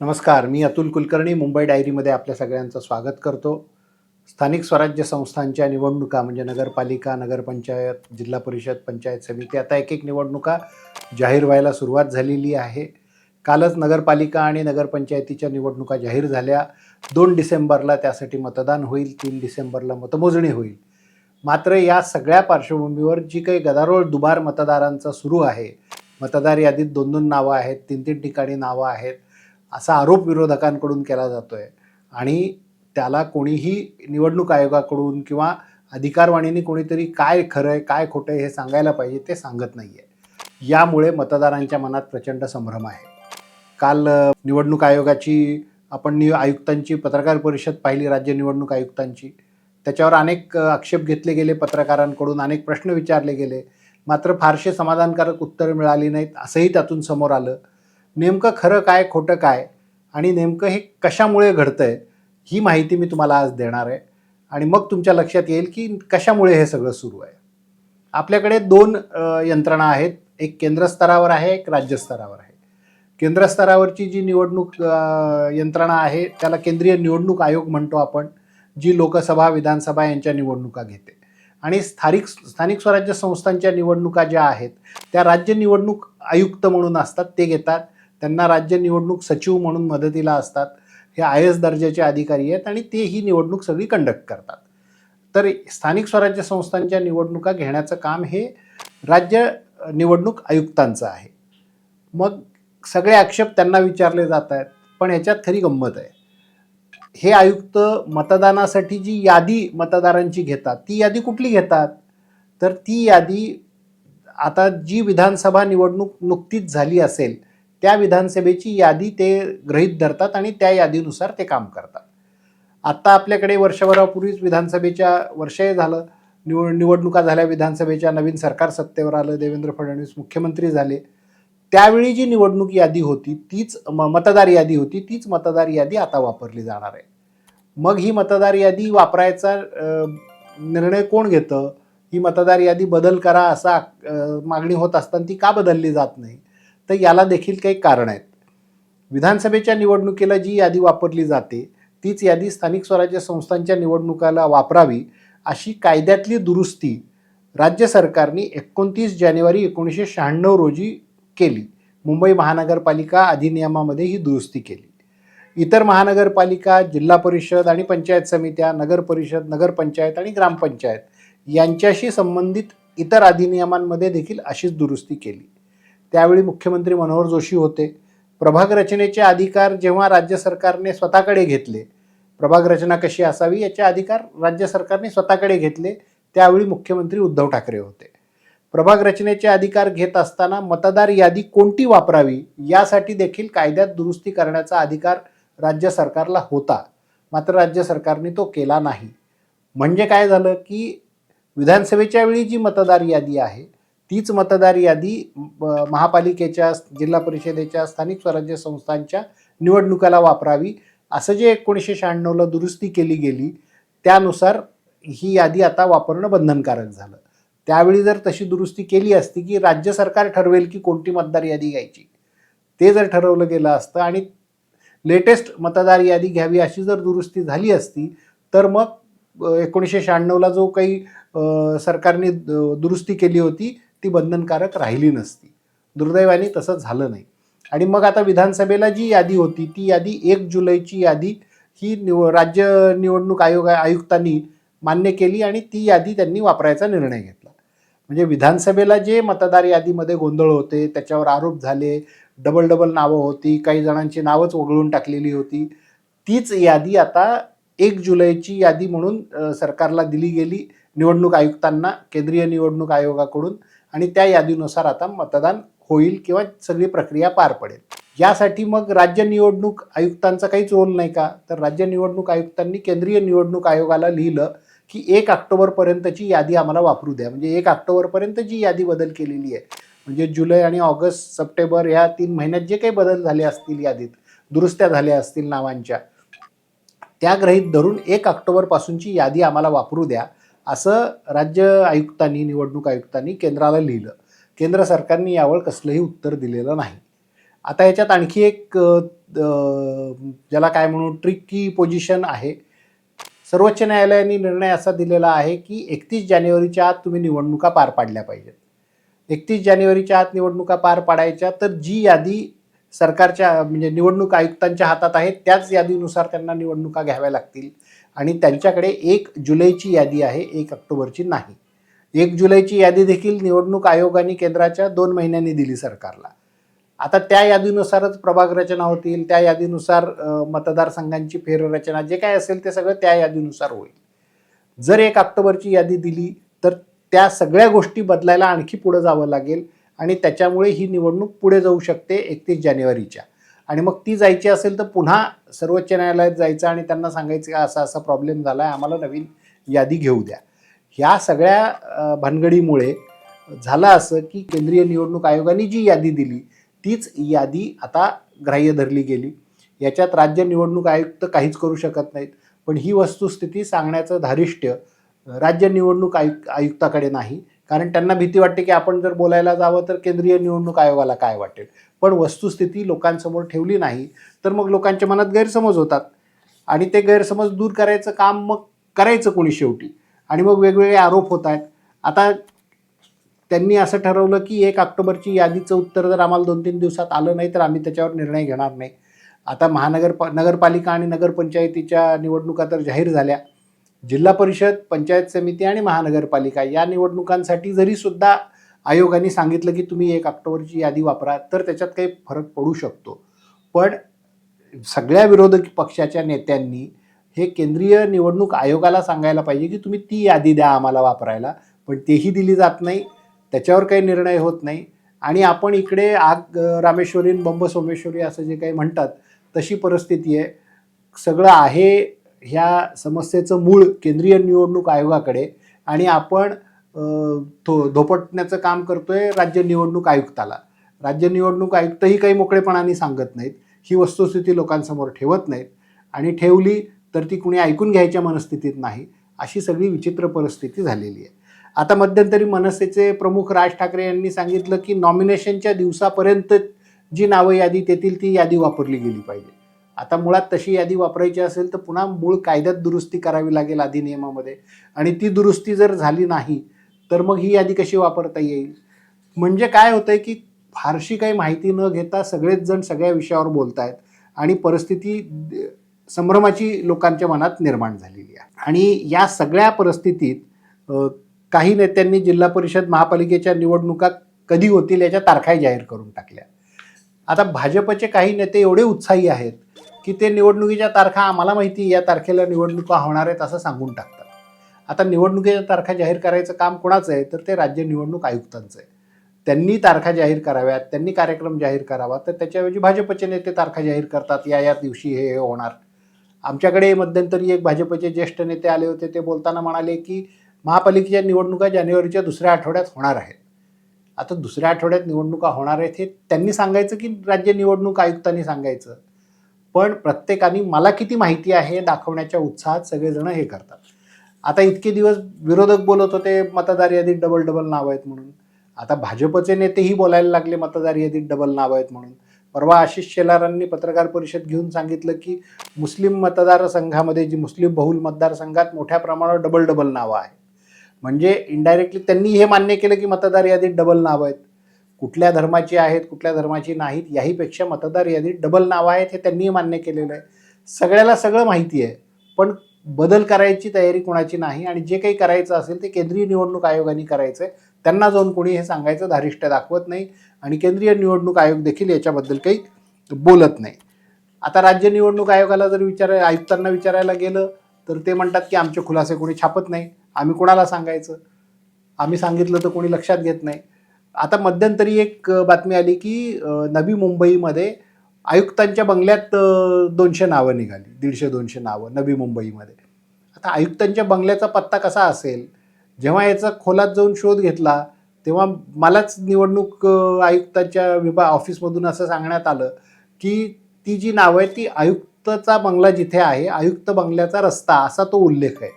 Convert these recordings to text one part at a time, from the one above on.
नमस्कार मी अतुल कुलकर्णी मुंबई डायरीमध्ये आपल्या सगळ्यांचं स्वागत करतो. स्थानिक स्वराज्य संस्थांच्या निवडणुका म्हणजे नगरपालिका नगरपंचायत जिल्हा परिषद पंचायत समिती आता एक एक निवडणुका जाहीर व्हायला सुरुवात झालेली आहे. कालच नगरपालिका आणि नगरपंचायतीच्या निवडणुका जाहीर झाल्या. दोन डिसेंबरला त्यासाठी मतदान होईल तीन डिसेंबरला मतमोजणी होईल. मात्र या सगळ्या पार्श्वभूमीवर जी काही गदारोळ दुबार मतदारांचा सुरू आहे मतदार यादीत दोन दोन नावं आहेत तीन तीन ठिकाणी नावं आहेत असा आरोप विरोधकांकडून केला जातो आहे आणि त्याला कोणीही निवडणूक आयोगाकडून किंवा अधिकारवाणीने कोणीतरी काय खरं आहे काय खोटं आहे हे सांगायला पाहिजे ते सांगत नाही आहे यामुळे मतदारांच्या मनात प्रचंड संभ्रम आहे. काल निवडणूक आयोगाची आपण नि आयुक्तांची पत्रकार परिषद पाहिली राज्य निवडणूक आयुक्तांची. त्याच्यावर अनेक आक्षेप घेतले गेले पत्रकारांकडून अनेक प्रश्न विचारले गेले. मात्र फारसे समाधानकारक उत्तरं मिळाली नाहीत असंही त्यातून समोर आलं. नेमकं खरं काय खोटं काय आणि नेमकं हे कशामुळे घडतं आहे ही माहिती मी तुम्हाला आज देणार आहे. आणि मग तुमच्या लक्षात येईल की कशामुळे हे सगळं सुरू आहे. आपल्याकडे दोन यंत्रणा आहेत. एक केंद्रस्तरावर आहे एक राज्यस्तरावर आहे. केंद्रस्तरावरची जी निवडणूक यंत्रणा आहे त्याला केंद्रीय निवडणूक आयोग म्हणतो आपण जी लोकसभा विधानसभा यांच्या निवडणुका घेते. आणि स्थानिक स्थानिक स्वराज्य संस्थांच्या निवडणुका ज्या आहेत त्या राज्य निवडणूक आयुक्त म्हणून असतात ते घेतात. त्यांना राज्य निवडणूक सचिव म्हणून मदतीला असतात. हे आय एस दर्जाचे अधिकारी आहेत आणि ते ही निवडणूक सगळी कंडक्ट करतात. तर स्थानिक स्वराज्य संस्थांच्या निवडणुका घेण्याचं काम हे राज्य निवडणूक आयुक्तांचं आहे. मग सगळे आक्षेप त्यांना विचारले जात आहेत पण ह्याच्यात खरी गंमत आहे. हे आयुक्त मतदानासाठी जी यादी मतदारांची घेतात ती यादी कुठली घेतात? तर ती यादी आता जी विधानसभा निवडणूक नुकतीच झाली असेल त्या विधानसभेची यादी ते गृहीत धरतात आणि त्या यादीनुसार ते काम करतात. आत्ता आपल्याकडे वर्षभरापूर्वीच विधानसभेच्या वर्षही झालं. निवड निवडणुका झाल्या विधानसभेच्या नवीन सरकार सत्तेवर आलं देवेंद्र फडणवीस मुख्यमंत्री झाले. त्यावेळी जी निवडणूक यादी होती तीच म मतदार यादी होती तीच मतदार यादी आता वापरली जाणार आहे. मग ही मतदार यादी वापरायचा निर्णय कोण घेतं? ही मतदार यादी बदल करा असा मागणी होत असताना ती का बदलली जात नाही? तर याला देखील काही कारण आहेत. विधानसभेच्या निवडणुकीला जी यादी वापरली जाते तीच यादी स्थानिक स्वराज्य संस्थांच्या निवडणुकाला वापरावी अशी कायद्यातली दुरुस्ती राज्य सरकारने एकोणतीस जानेवारी एकोणीसशे शहाण्णव रोजी केली. मुंबई महानगरपालिका अधिनियमामध्ये ही दुरुस्ती केली. इतर महानगरपालिका जिल्हा परिषद आणि पंचायत समित्या नगर परिषद नगरपंचायत आणि ग्रामपंचायत यांच्याशी संबंधित इतर अधिनियमांमध्ये देखील अशीच दुरुस्ती केली. त्यावेळी मुख्यमंत्री मनोहर जोशी होते. प्रभाग रचनेचे अधिकार जेव्हा राज्य सरकारने स्वतःकडे घेतले प्रभाग रचना कशी असावी याचे अधिकार राज्य सरकारने स्वतःकडे घेतले त्यावेळी मुख्यमंत्री उद्धव ठाकरे होते. प्रभाग रचनेचे अधिकार घेत असताना मतदार यादी कोणती वापरावी यासाठी देखील कायद्यात दुरुस्ती करण्याचा अधिकार राज्य सरकारला होता. मात्र राज्य सरकारने तो केला नाही. म्हणजे काय झालं की विधानसभेच्या वेळी जी मतदार यादी आहे तीच मतदार यादी महापालिकेच्या जिल्हा परिषदेच्या स्थानिक स्वराज्य संस्थांच्या निवडणुकाला वापरावी असं जे एकोणीसशे शहाण्णवला दुरुस्ती केली गेली त्यानुसार ही यादी आता वापरणं बंधनकारक झालं. त्यावेळी जर तशी दुरुस्ती केली असती की राज्य सरकार ठरवेल की कोणती मतदार यादी घ्यायची ते जर ठरवलं गेलं असतं आणि लेटेस्ट मतदार यादी घ्यावी अशी जर दुरुस्ती झाली असती तर मग एकोणीसशे शहाण्णवला जो काही सरकारने दुरुस्ती केली होती ती बंधनकारक राहिली नसती. दुर्दैवाने तसं झालं नाही. आणि मग आता विधानसभेला जी यादी होती ती यादी एक जुलैची यादी ही निव राज्य निवडणूक आयोग आयुक्तांनी मान्य केली आणि ती यादी त्यांनी वापरायचा निर्णय घेतला. म्हणजे विधानसभेला जे मतदार यादीमध्ये गोंधळ होते त्याच्यावर आरोप झाले डबल डबल नावं होती काही जणांची नावच वगळून टाकलेली होती तीच यादी आता एक जुलैची यादी म्हणून सरकारला दिली गेली. निवडणूक आयुक्तांना केंद्रीय निवडणूक आयोगाकडून आणि त्या यादीनुसार आता मतदान होईल किंवा सगळी प्रक्रिया पार पडेल. यासाठी मग राज्य निवडणूक आयुक्तांचा काहीच रोल नाही का? तर राज्य निवडणूक आयुक्तांनी केंद्रीय निवडणूक आयोगाला लिहिलं की एक ऑक्टोबरपर्यंतची यादी आम्हाला वापरू द्या. म्हणजे एक ऑक्टोबरपर्यंत जी यादी बदल केलेली आहे. म्हणजे जुलै आणि ऑगस्ट सप्टेंबर ह्या तीन महिन्यात जे काही बदल झाले असतील यादीत दुरुस्त्या झाल्या असतील नावांच्या त्या ग्रहीत धरून एक ऑक्टोबरपासूनची यादी आम्हाला वापरू द्या. असं राज्य आयुक्तांनी निवडणूक आयुक्तांनी केंद्राला लिहिलं. केंद्र सरकारने यावर कसलंही उत्तर दिलेलं नाही. आता याच्यात आणखी एक ज्याला काय म्हणू ट्रिकी पोझिशन आहे. सर्वोच्च न्यायालयाने निर्णय असा दिलेला आहे की एकतीस जानेवारीच्या आत तुम्ही निवडणुका पार पाडल्या पाहिजेत. एकतीस जानेवारीच्या आत निवडणुका पार पाडायच्या तर जी यादी सरकारच्या म्हणजे निवडणूक आयुक्तांच्या हातात आहे त्याच यादीनुसार त्यांना निवडणुका घ्याव्या लागतील. आणि त्यांच्याकडे एक जुलैची यादी आहे एक ऑक्टोबरची नाही. एक जुलैची यादी देखील निवडणूक आयोगाने केंद्राच्या दोन महिन्यांनी दिली सरकारला. आता त्या यादीनुसारच प्रभाग रचना होतील त्या यादीनुसार मतदारसंघांची फेररचना जे काय असेल ते सगळं त्या यादीनुसार होईल. जर एक ऑक्टोबरची यादी दिली तर त्या सगळ्या गोष्टी बदलायला आणखी पुढे जावं लागेल आणि त्याच्यामुळे ही निवडणूक पुढे जाऊ शकते एकतीस जानेवारीच्या. आणि मग ती जायची असेल तर पुन्हा सर्वोच्च न्यायालयात जायचं आणि त्यांना सांगायचं का असा असा प्रॉब्लेम झाला आहे आम्हाला नवीन यादी घेऊ द्या. ह्या सगळ्या भानगडीमुळे झालं असं की केंद्रीय निवडणूक आयोगाने जी यादी दिली तीच यादी आता ग्राह्य धरली गेली. याच्यात राज्य निवडणूक आयुक्त काहीच करू शकत नाहीत. पण ही वस्तुस्थिती सांगण्याचं धारिष्ट्य राज्य निवडणूक आयुक्त आयुक्ताकडे नाही. कारण त्यांना भीती वाटते की आपण जर बोलायला जावं तर केंद्रीय निवडणूक आयोगाला काय वाटेल? पण वस्तुस्थिती लोकांसमोर ठेवली नाही तर मग लोकांच्या मनात गैरसमज होतात. आणि ते गैरसमज दूर करायचं काम मग करायचं कोणी शेवटी? आणि मग वेगवेगळे आरोप होत आहेत. आता त्यांनी असं ठरवलं की एक ऑक्टोबरची यादीचं उत्तर जर आम्हाला दोन तीन दिवसात आलं नाही तर आम्ही त्याच्यावर निर्णय घेणार नाही. आता महानगर नगरपालिका आणि नगरपंचायतीच्या निवडणुका तर जाहीर झाल्या. जिल्हा परिषद पंचायत समिती आणि महानगरपालिका या निवडणुकांसाठी जरी सुद्धा आयोगाने सांगितलं की तुम्ही एक ऑक्टोबरची यादी वापरा तर त्याच्यात काही फरक पडू शकतो. पण सगळ्या विरोधक पक्षाच्या नेत्यांनी हे केंद्रीय निवडणूक आयोगाला सांगायला पाहिजे की तुम्ही ती यादी द्या आम्हाला वापरायला पण तेही दिली जात नाही त्याच्यावर काही निर्णय होत नाही. आणि आपण इकडे आग अ, रामेश्वरी बंब सोमेश्वरी असं जे काही म्हणतात तशी परिस्थिती आहे. सगळं आहे ह्या समस्येचं मूळ केंद्रीय निवडणूक आयोगाकडे आणि आपण धोपटण्याचं काम करतोय राज्य निवडणूक आयुक्ताला. राज्य निवडणूक आयुक्तही काही मोकळेपणाने सांगत नाहीत. ही वस्तुस्थिती लोकांसमोर ठेवत नाहीत. आणि ठेवली तर ती कुणी ऐकून घ्यायच्या मनस्थितीत नाही अशी सगळी विचित्र परिस्थिती झालेली आहे. आता मध्यंतरी मनसेचे प्रमुख राज ठाकरे यांनी सांगितलं की नॉमिनेशनच्या दिवसापर्यंत जी नावं यादी येतील ती यादी वापरली गेली पाहिजे. आता मुळात तशी यादी वापरायची असेल तर पुन्हा मूळ कायद्यात दुरुस्ती करावी लागेल अधिनियमामध्ये. आणि ती दुरुस्ती जर झाली नाही तर मग ही यादी कशी वापरता येईल? म्हणजे काय होतंय की फारशी काही माहिती न घेता सगळेच जण सगळ्या विषयावर बोलत आहेत आणि परिस्थिती संभ्रमाची लोकांच्या मनात निर्माण झालेली आहे. आणि या सगळ्या परिस्थितीत काही नेत्यांनी जिल्हा परिषद महापालिकेच्या निवडणुका कधी होतील याच्या तारखाही जाहीर करून टाकल्या. आता भाजपचे काही नेते एवढे उत्साही आहेत की ते निवडणुकीच्या तारखा आम्हाला माहिती या तारखेला निवडणुका होणार आहेत असं सांगून टाकतात. आता निवडणुकीच्या तारखा जाहीर करायचं काम कोणाचं आहे? तर ते राज्य निवडणूक आयुक्तांचं आहे. त्यांनी तारखा जाहीर कराव्यात त्यांनी कार्यक्रम जाहीर करावा तर त्याच्याऐवजी भाजपचे नेते तारखा जाहीर करतात या या दिवशी हे हे होणार. आमच्याकडे मध्यंतरी एक भाजपचे ज्येष्ठ नेते आले होते ते बोलताना म्हणाले की महापालिकेच्या निवडणुका जानेवारीच्या दुसऱ्या आठवड्यात होणार आहेत. आता दुसऱ्या आठवड्यात निवडणुका होणार आहेत हे त्यांनी सांगायचं की राज्य निवडणूक आयुक्तांनी सांगायचं? पण प्रत्येकाने मला किती माहिती आहे दाखवण्याच्या उत्साहात सगळेजण हे करतात. आता इतके दिवस विरोधक बोलत होते मतदार यादीत डबल डबल नावं आहेत म्हणून. आता भाजपचे नेतेही बोलायला लागले मतदार यादीत डबल नावं आहेत म्हणून. परवा आशिष शेलारांनी पत्रकार परिषद घेऊन सांगितलं की मुस्लिम मतदारसंघामध्ये जी मुस्लिम बहुल मतदारसंघात मोठ्या प्रमाणावर डबल डबल नावं आहे म्हणजे इनडायरेक्टली त्यांनी हे मान्य केलं की मतदार यादीत डबल नावं आहेत. कुठल्या धर्माची आहेत कुठल्या धर्माची नाहीत याहीपेक्षा मतदार यादीत डबल नावं आहेत हे त्यांनीही मान्य केलेलं आहे. सगळ्याला सगळं माहिती आहे. पण बदल करायची तयारी कोणाची नाही आणि जे काही करायचं असेल ते केंद्रीय निवडणूक आयोगाने करायचं आहे त्यांना जाऊन कोणी हे सांगायचं धारिष्ट दाखवत नाही आणि केंद्रीय निवडणूक आयोग देखील याच्याबद्दल काही बोलत नाही. आता राज्य निवडणूक आयोगाला जर विचार आयुक्तांना विचारायला गेलं तर ते म्हणतात की आमचे खुलासे कोणी छापत नाही. आम्ही कोणाला सांगायचं? आम्ही सांगितलं तर कोणी लक्षात घेत नाही. आता मध्यंतरी एक बातमी आली की नवी मुंबईमध्ये आयुक्तांच्या बंगल्यात दोनशे नावं निघाली. दीडशे दोनशे नावं नवी मुंबईमध्ये. आता आयुक्तांच्या बंगल्याचा पत्ता कसा असेल? जेव्हा याचा खोलात जाऊन शोध घेतला तेव्हा मलाच निवडणूक आयुक्ताच्या विभाग ऑफिसमधून असं सांगण्यात आलं की ती जी नावं आहे ती आयुक्तचा बंगला जिथे आहे आयुक्त बंगल्याचा रस्ता असा तो उल्लेख आहे.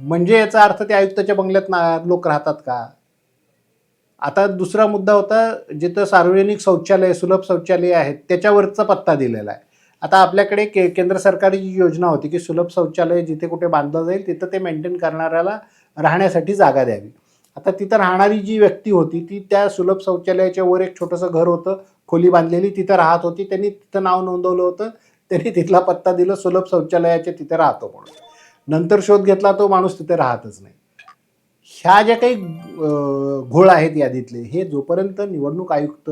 म्हणजे याचा अर्थ ते आयुक्ताच्या बंगल्यात ना लोक राहतात का? आता दुसरा मुद्दा होता जिथं सार्वजनिक शौचालय सुलभ शौचालय आहेत त्याच्यावरचा पत्ता दिलेला आहे. आता आपल्याकडे के केंद्र सरकारची जी योजना होती की सुलभ शौचालय जिथे कुठे बांधलं जाईल तिथं ते मेंटेन करणाऱ्याला राहण्यासाठी जागा द्यावी. आता तिथं राहणारी जी व्यक्ती होती ती त्या सुलभ शौचालयाच्या वर एक छोटंसं घर होतं खोली बांधलेली तिथं राहत होती त्यांनी तिथं नाव नोंदवलं होतं त्यांनी तिथला पत्ता दिलं सुलभ शौचालयाच्या तिथे राहतो म्हणून. नंतर शोध घेतला तो माणूस तिथे राहतच नाही. ह्या ज्या काही घोळ आहेत यादीतले हे जोपर्यंत निवडणूक आयुक्त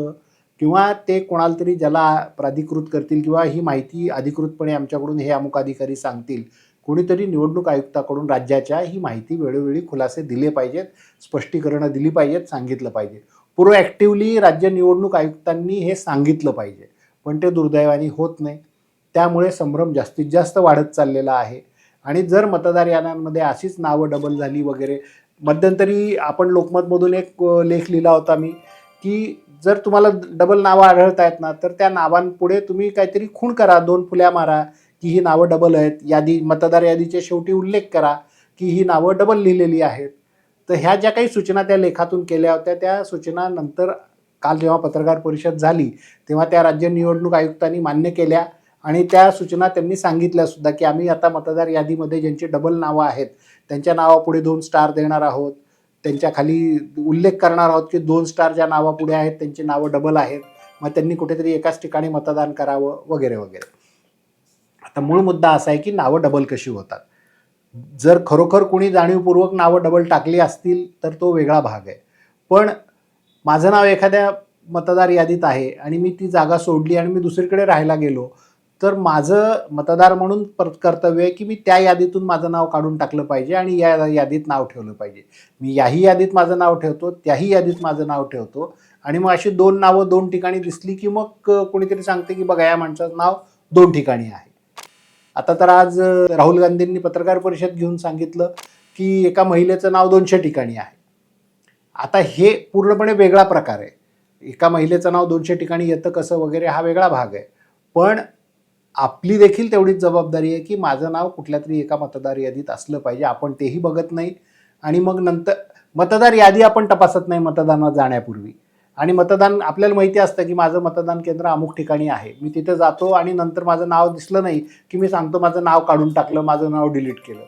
किंवा ते कोणाला तरी ज्याला प्राधिकृत करतील किंवा ही माहिती अधिकृतपणे आमच्याकडून हे अमुक अधिकारी सांगतील कोणीतरी निवडणूक आयुक्ताकडून राज्याच्या ही माहिती वेळोवेळी खुलासे दिले पाहिजेत स्पष्टीकरणं दिली पाहिजेत सांगितलं पाहिजे. प्रोॲक्टिव्हली राज्य निवडणूक आयुक्तांनी हे सांगितलं पाहिजे पण ते दुर्दैवाने होत नाही. त्यामुळे संभ्रम जास्तीत जास्त वाढत चाललेला आहे. आणि जर मतदार यानांमध्ये अशीच नावं डबल झाली वगैरे मध्यंतरी आपण लोकमतमधून एक लेख लिहिला होता मी की जर तुम्हाला डबल नावं आढळत आहेत ना तर त्या नावांपुढे तुम्ही काहीतरी खूण करा दोन फुल्या मारा की ही नावं डबल आहेत. यादी मतदार यादीच्या शेवटी उल्लेख करा की ही नावं डबल लिहिलेली आहेत. तर ह्या ज्या काही सूचना त्या लेखातून केल्या होत्या त्या सूचना नंतर काल जेव्हा पत्रकार परिषद झाली तेव्हा त्या राज्य निवडणूक आयुक्तांनी मान्य केल्या. आणि त्या सूचना त्यांनी सांगितल्या सुद्धा की आम्ही आता मतदार यादीमध्ये ज्यांची डबल नावं आहेत त्यांच्या नावापुढे दोन स्टार देणार आहोत. त्यांच्या खाली उल्लेख करणार आहोत की दोन स्टार ज्या नावापुढे आहेत त्यांची नावं डबल आहेत. मग त्यांनी कुठेतरी एकाच ठिकाणी मतदान करावं वगैरे वगैरे. आता मूळ मुद्दा असा आहे की नावं डबल कशी होतात? जर खरोखर कोणी जाणीवपूर्वक नावं डबल टाकली असतील तर तो वेगळा भाग आहे. पण माझं नाव एखाद्या मतदार यादीत आहे आणि मी ती जागा सोडली आणि मी दुसरीकडे राहायला गेलो तर माझं मतदार म्हणून कर्तव्य आहे की मी त्या यादीतून माझं नाव काढून टाकलं पाहिजे आणि या यादीत नाव ठेवलं पाहिजे. मी याही यादीत माझं नाव ठेवतो त्याही यादीत माझं नाव ठेवतो आणि मग अशी दोन नावं दोन ठिकाणी दिसली की मग कोणीतरी सांगते की बघा या माणसाचं नाव दोन ठिकाणी आहे. आता तर आज राहुल गांधींनी पत्रकार परिषद घेऊन सांगितलं की एका महिलेचं नाव दोनशे ठिकाणी आहे. आता हे पूर्णपणे वेगळा प्रकार आहे. एका महिलेचं नाव दोनशे ठिकाणी येतं कसं वगैरे हा वेगळा भाग आहे. पण आपली देखील तेवढीच जबाबदारी आहे की माझं नाव कुठल्या तरी एका मतदार यादीत असलं पाहिजे. आपण तेही बघत नाही. आणि मग नंतर मतदार यादी आपण तपासत नाही मतदानात जाण्यापूर्वी. आणि मतदान आपल्याला माहिती असतं की माझं मतदान केंद्र अमुक ठिकाणी आहे. मी तिथे जातो आणि नंतर माझं नाव दिसलं नाही की मी सांगतो माझं नाव काढून टाकलं माझं नाव डिलीट केलं.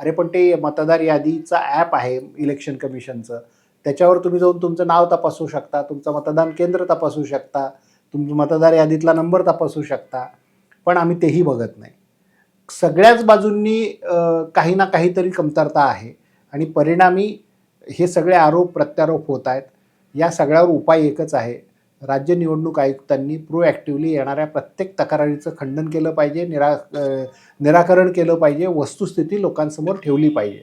अरे पण ते मतदार यादीचा ॲप आहे इलेक्शन कमिशनचं. त्याच्यावर तुम्ही जाऊन तुमचं नाव तपासू शकता तुमचं मतदान केंद्र तपासू शकता तुमचं मतदार यादीतला नंबर तपासू शकता. पण आम्ही तेही बघत नाही. सगळ्याच बाजूंनी काही ना काहीतरी कमतरता आहे आणि परिणामी हे सगळे आरोप प्रत्यारोप होत आहेत. या सगळ्यावर उपाय एकच आहे. राज्य निवडणूक आयुक्तांनी प्रोॲक्टिव्हली येणाऱ्या प्रत्येक तक्रारीचं खंडन केलं पाहिजे निरा निराकरण केलं पाहिजे वस्तुस्थिती लोकांसमोर ठेवली पाहिजे.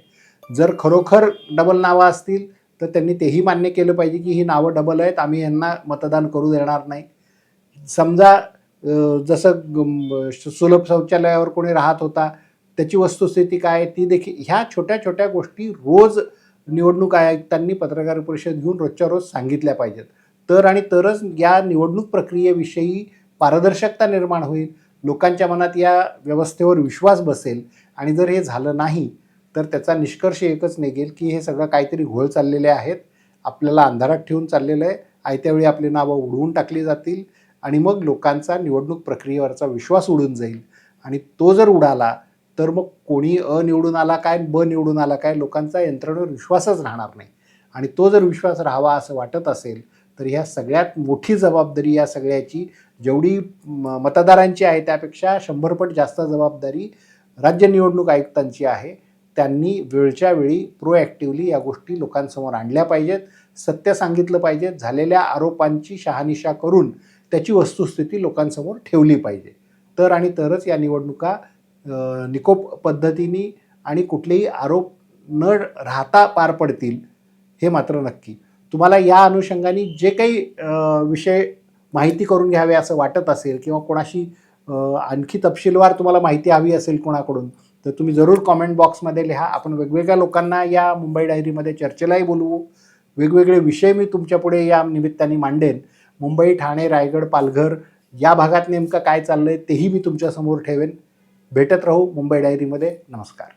जर खरोखर डबल नावं असतील तर त्यांनी तेही मान्य केलं पाहिजे की ही नावं डबल आहेत आम्ही यांना मतदान करू देणार नाही. समजा जसं सुलभ शौचालयावर कोणी राहत होता त्याची वस्तुस्थिती काय ती देखील ह्या छोट्या छोट्या गोष्टी रोज निवडणूक आयुक्तांनी पत्रकार परिषद घेऊन रोजच्या रोज सांगितल्या पाहिजेत. तर आणि तरच या निवडणूक प्रक्रियेविषयी पारदर्शकता निर्माण होईल लोकांच्या मनात या व्यवस्थेवर विश्वास बसेल आणि जर हे झालं नाही तर त्याचा निष्कर्ष एकच निघेल की हे सगळं काहीतरी घोळ चाललेले आहेत आपल्याला अंधारात ठेवून चाललेलं आहे आयत्यावेळी आपली नावं उडवून टाकली जातील आणि मग लोकांचा निवडणूक प्रक्रियेवरचा विश्वास उडून जाईल. आणि तो जर उडाला तर मग कोणी अ निवडून आला काय ब निवडून आला काय लोकांचा यंत्रणेवर विश्वासच राहणार नाही. आणि तो जर विश्वास राहावा असं वाटत असेल तर ह्या सगळ्यात मोठी जबाबदारी या सगळ्याची जेवढी म- मतदारांची आहे त्यापेक्षा शंभरपट जास्त जबाबदारी राज्य निवडणूक आयुक्तांची आहे. त्यांनी वेळच्या वेळी प्रोॲक्टिव्हली या गोष्टी लोकांसमोर आणल्या पाहिजेत. सत्य सांगितलं पाहिजे झालेल्या आरोपांची शहानिशा करून त्याची वस्तुस्थिती लोकांसमोर ठेवली पाहिजे. तर आणि तरच या निवडणुका निकोप पद्धतीने आणि कुठलेही आरोप न राहता पार पडतील हे मात्र नक्की. तुम्हाला या अनुषंगाने जे काही विषय माहिती करून घ्यावे असं वाटत असेल किंवा कोणाशी आणखी तपशीलवार तुम्हाला माहिती हवी असेल कोणाकडून तर तुम्ही जरूर कॉमेंट बॉक्समध्ये लिहा. आपण वेगवेगळ्या लोकांना या मुंबई डायरीमध्ये चर्चेलाही बोलवू. वेगवेगळे विषय मी तुमच्यापुढे या निमित्ताने मांडेन. मुंबई ठाणे रायगड पालघर या भागात नेमकं काय चाललंय तेही मी तुमच्यासमोर ठेवेन. भेटत राहू मुंबई डायरीमध्ये. नमस्कार.